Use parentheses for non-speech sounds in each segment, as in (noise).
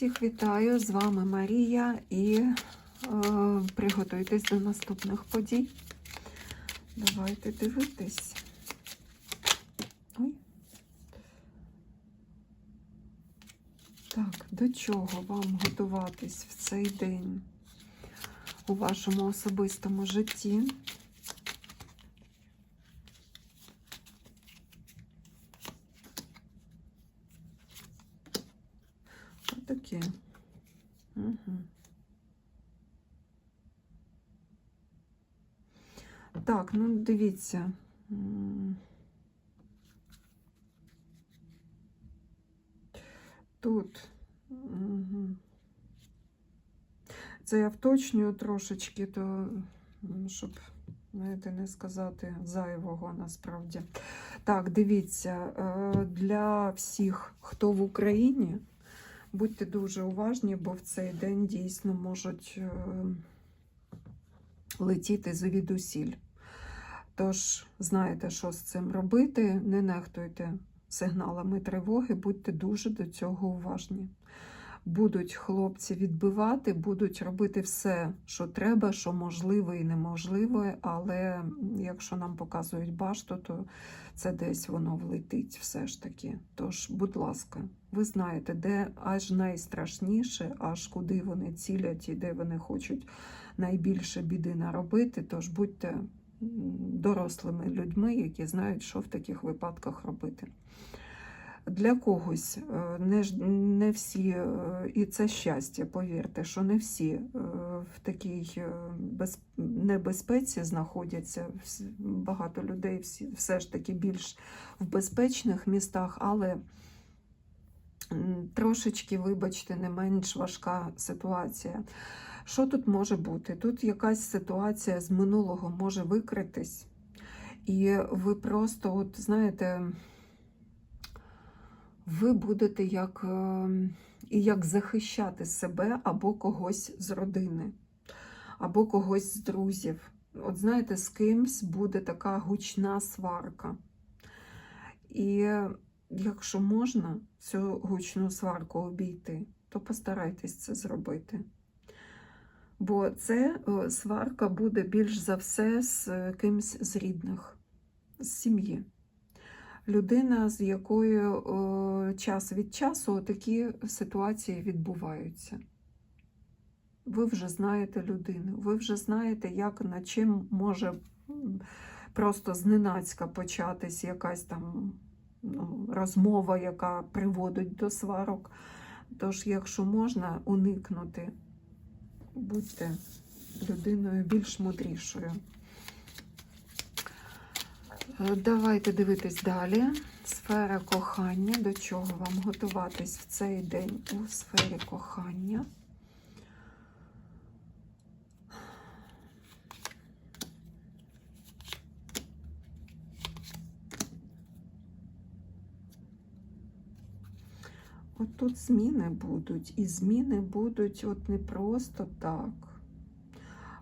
Всіх вітаю, з вами Марія і е, приготуйтесь до наступних подій. Давайте дивитись. Ой. Так, до чого вам готуватись в цей день у вашому особистому житті? Отаке. Угу. Так, ну дивіться. Тут. Угу. Це я вточнюю трошечки, то щоб, знаєте, не сказати зайвого насправді. Так, дивіться, е, для всіх, хто в Україні, будьте дуже уважні, бо в цей день дійсно можуть е, летіти звідусіль. Тож, знаєте, що з цим робити, не нехтуйте сигналами тривоги, будьте дуже до цього уважні. Будуть хлопці відбивати, будуть робити все, що треба, що можливе і неможливе, але якщо нам показують башту, то це десь воно влетить все ж таки. Тож, будь ласка, ви знаєте, де аж найстрашніше, аж куди вони цілять і де вони хочуть найбільше біди наробити. Тож будьте дорослими людьми, які знають, що в таких випадках робити. Для когось е, не, не всі, е, і це щастя, повірте, що не всі е, в такій без, небезпеці знаходяться. Багато людей всі, все ж таки більш в безпечних містах, але трошечки, вибачте, не менш важка ситуація. Що тут може бути? Тут якась ситуація з минулого може викритись, і ви просто, от знаєте, ви будете як, е, і як захищати себе або когось з родини, або когось з друзів. От знаєте, з кимсь буде така гучна сварка. І якщо можна цю гучну сварку обійти, то постарайтесь це зробити. Бо це е, сварка буде більш за все з е, кимсь з рідних, з сім'ї. Людина, з якою е, час від часу такі ситуації відбуваються. Ви вже знаєте людину, ви вже знаєте, як над чим може просто зненацька початись якась там ну, розмова, яка приводить до сварок. Тож, якщо можна уникнути, будьте людиною більш мудрішою. Е, Давайте дивитись далі. Сфера кохання. До чого вам готуватись в цей день у сфері кохання? От тут зміни будуть, і зміни будуть от не просто так,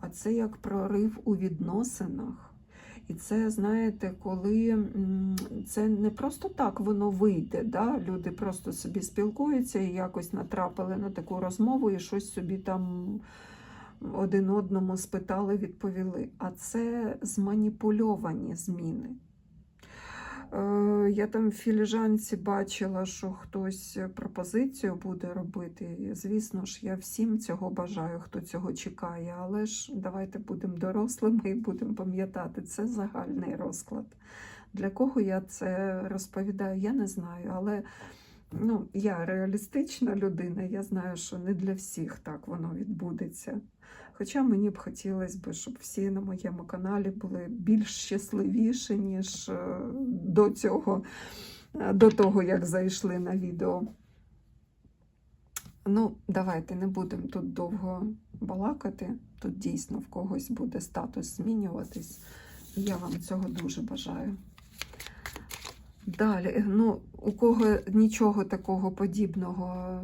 а це як прорив у відносинах. І це, знаєте, коли це не просто так воно вийде. Да? Люди просто собі спілкуються і якось натрапили на таку розмову і щось собі там один одному спитали, відповіли. А це зманіпульовані зміни. Е, Я там в філіжанці бачила, що хтось пропозицію буде робити. Звісно ж, я всім цього бажаю, хто цього чекає. Але ж давайте будемо дорослими і будемо пам'ятати, це загальний розклад. Для кого я це розповідаю, я не знаю. Але ну, я реалістична людина, я знаю, що не для всіх так воно відбудеться. Хоча мені б хотілося б, щоб всі на моєму каналі були більш щасливіші, ніж е, до цього, е, до того, як зайшли на відео. Ну, давайте не будемо тут довго балакати. Тут дійсно в когось буде статус змінюватись. І я вам цього дуже бажаю. Далі, ну, у кого нічого такого подібного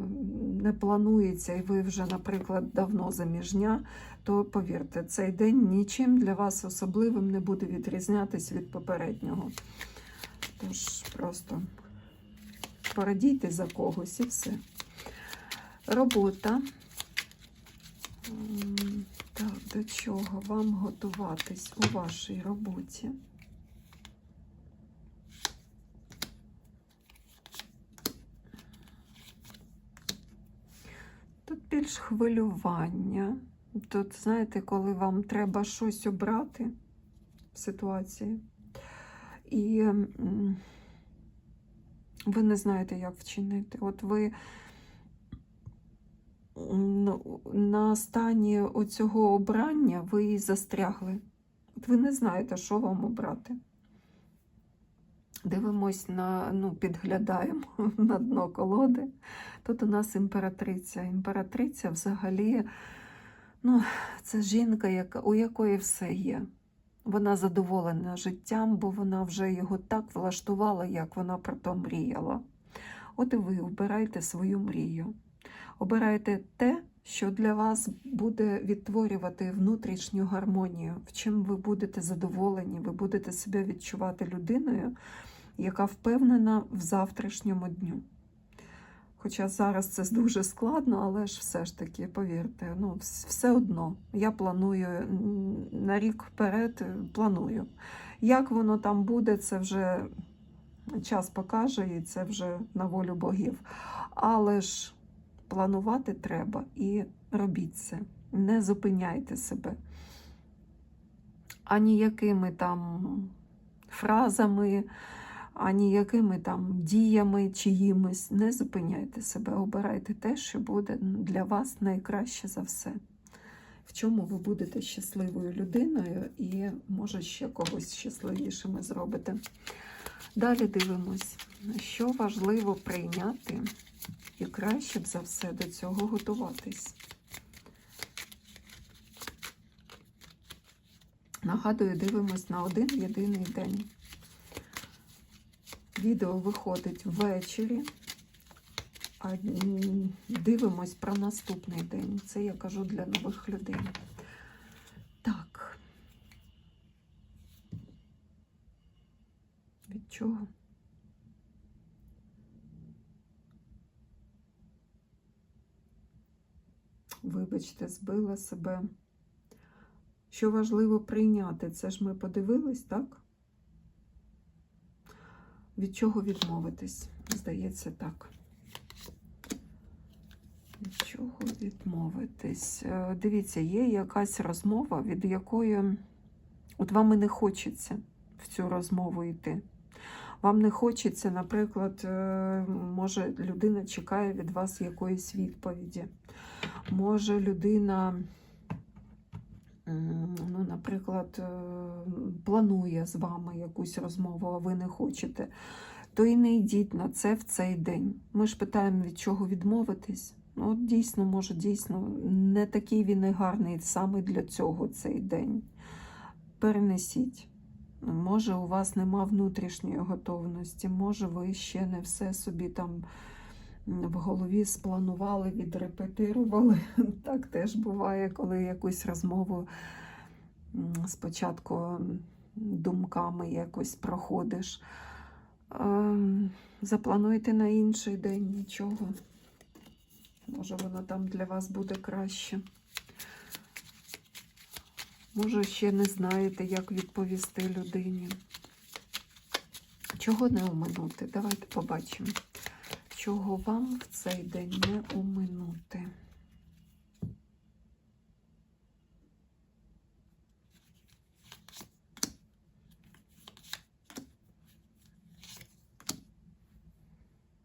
не планується, і ви вже, наприклад, давно заміжня, то повірте, цей день нічим для вас особливим не буде відрізнятись від попереднього. Тож просто порадійте за когось і все. Робота. Так, до чого вам готуватись у вашій роботі? Тут більш хвилювання. Тут, знаєте, коли вам треба щось обрати в ситуації, і ви не знаєте, як вчинити. От ви ну, на стані оцього обрання ви застрягли. От ви не знаєте, що вам обрати. Дивимось на, ну, підглядаємо (laughs) на дно колоди. Тут у нас імператриця. Імператриця взагалі, ну, це жінка, яка, у якої все є. Вона задоволена життям, бо вона вже його так влаштувала, як вона про то мріяла. От і ви обирайте свою мрію. Обирайте те, що для вас буде відтворювати внутрішню гармонію, в чим ви будете задоволені, ви будете себе відчувати людиною, яка впевнена в завтрашньому дню. Хоча зараз це дуже складно, але ж все ж таки, повірте, ну, все одно. Я планую на рік вперед, е, планую. Як воно там буде, це вже час покаже, і це вже на волю богів. Але ж планувати треба і робіть це. Не зупиняйте себе. Ані якими там фразами, ані якими там діями чиїмось. Не зупиняйте себе, обирайте те, що буде для вас найкраще за все. В чому ви будете щасливою людиною і, може, ще когось щасливішими зробите. Далі дивимось, що важливо прийняти, і краще б за все до цього готуватись. Нагадую, дивимось на один єдиний день. Відео виходить ввечері, а дивимось про наступний день. Це я кажу для нових людей. Так. Від чого? Вибачте, збила себе. Що важливо прийняти? Це ж ми подивились, так? Від чого відмовитись? Здається, так. Від чого відмовитись? Е, Дивіться, є якась розмова, від якої от вам і не хочеться в цю розмову йти. Вам не хочеться, наприклад, е, може, людина чекає від вас якоїсь відповіді. Може, людина, ну, наприклад, е, планує з вами якусь розмову, а ви не хочете, то і не йдіть на це в цей день. Ми ж питаємо, від чого відмовитись. Ну, от дійсно, може, дійсно, не такий він і гарний саме для цього цей день. Перенесіть. Може, у вас нема внутрішньої готовності, може, ви ще не все собі там в голові спланували, відрепетирували. (laughs) Так теж буває, коли якусь розмову спочатку думками якось проходиш. Заплануйте на інший день нічого. Може, воно там для вас буде краще. Може, ще не знаєте, як відповісти людині. Чого не оминути? Давайте побачимо, чого вам в цей день не оминути.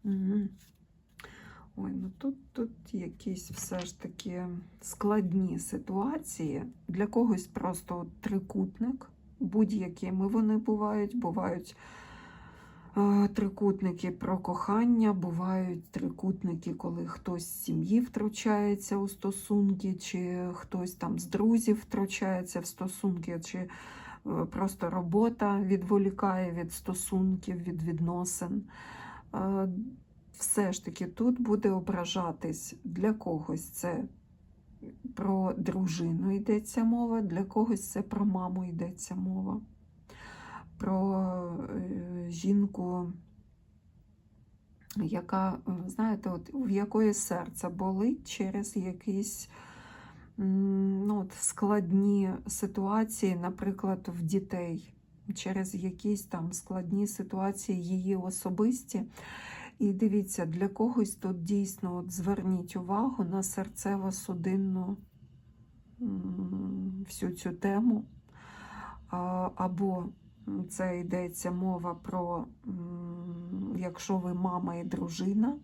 Угу. Ой, ну тут, тут якісь все ж таки складні ситуації. Для когось просто трикутник, будь-якими вони бувають. Бувають трикутники про кохання, бувають трикутники, коли хтось з сім'ї втручається у стосунки, чи хтось там з друзів втручається в стосунки, чи е, просто робота відволікає від стосунків, від відносин. Все ж таки тут буде ображатись для когось. Це про дружину йдеться мова, для когось це про маму йдеться мова, про е, жінку, яка, е, знаєте, от в якої серце болить через якісь ну, от складні ситуації, наприклад, в дітей, через якісь там складні ситуації її особисті. І дивіться, для когось тут дійсно от зверніть увагу на серцево-судинну всю цю тему. Або це йдеться мова про, якщо ви мама і дружина,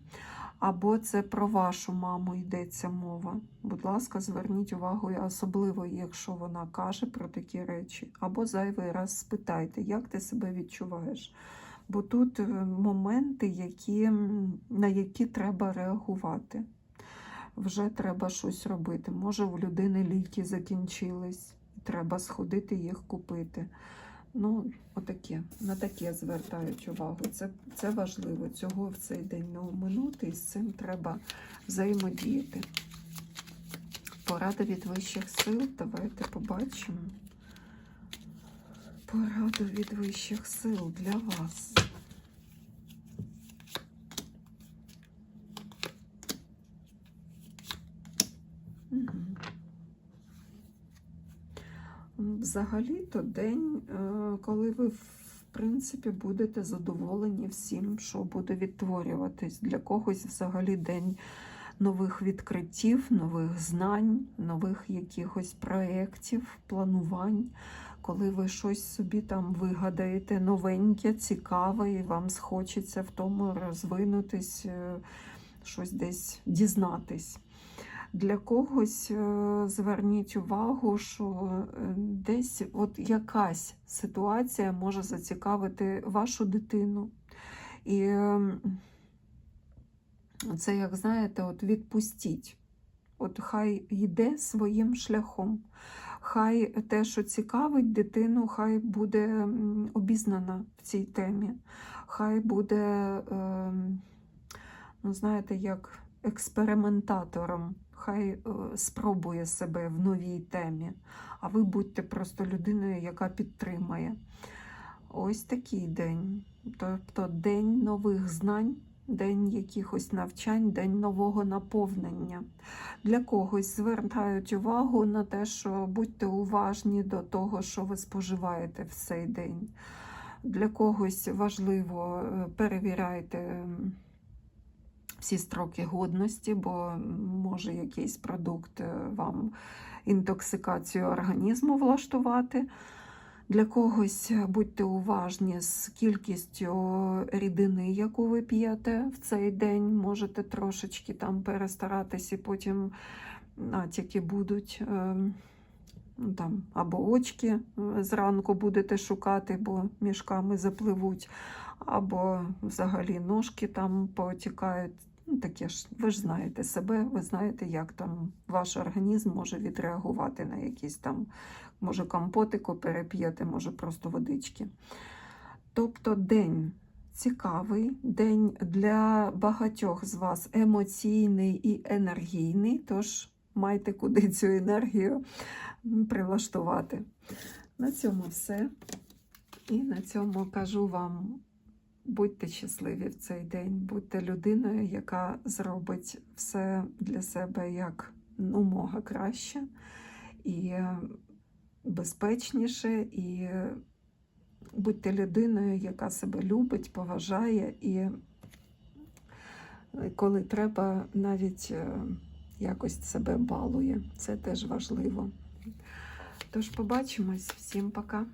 або це про вашу маму йдеться мова. Будь ласка, зверніть увагу, особливо, якщо вона каже про такі речі, або зайвий раз спитайте, як ти себе відчуваєш. Бо тут е, моменти, які, на які треба реагувати. Вже треба щось робити. Може, у людини ліки закінчились, треба сходити їх купити. Ну, отаке, на таке звертають увагу. Це, це важливо. Цього в цей день не оминути, і з цим треба взаємодіяти. Порада від вищих сил. Давайте побачимо. Пораду від вищих сил для вас. Взагалі-то день, е, коли ви, в принципі, будете задоволені всім, що буде відтворюватись. Для когось взагалі день нових відкриттів, нових знань, нових якихось проєктів, планувань. Коли ви щось собі там вигадаєте новеньке, цікаве, і вам схочеться в тому розвинутись, е, щось десь дізнатись. Для когось е, зверніть увагу, що е, десь от якась ситуація може зацікавити вашу дитину. І е, це, як знаєте, от відпустіть. От хай йде своїм шляхом. Хай те, що цікавить дитину, хай буде обізнана в цій темі. Хай буде, е, ну, знаєте, як експериментатором. Хай е, спробує себе в новій темі, а ви будьте просто людиною, яка підтримає. Ось такий день. Тобто день нових знань, день якихось навчань, день нового наповнення. Для когось звертають увагу на те, що будьте уважні до того, що ви споживаєте в цей день. Для когось важливо е, перевіряйте. Всі строки годності, бо може якийсь продукт е, вам інтоксикацію організму влаштувати. Для когось будьте уважні з кількістю рідини, яку ви п'єте в цей день. Можете трошечки там перестаратись і потім натяки будуть. е, ну, Там, або очки е, зранку будете шукати, бо мішками запливуть, або взагалі ножки там потікають. Ну, таке ж, ви ж знаєте себе, ви знаєте, як там ваш організм може відреагувати на якісь там, може, компотику переп'єте, може просто водички. Тобто день цікавий, день для багатьох з вас емоційний і енергійний, тож майте куди цю енергію прилаштувати. На цьому все. І на цьому кажу вам Будьте щасливі в цей день, будьте людиною, яка зробить все для себе як ну, мога краще і безпечніше, і будьте людиною, яка себе любить, поважає, і коли треба, навіть е, якось себе балує. Це теж важливо. Тож побачимось. Всім пока.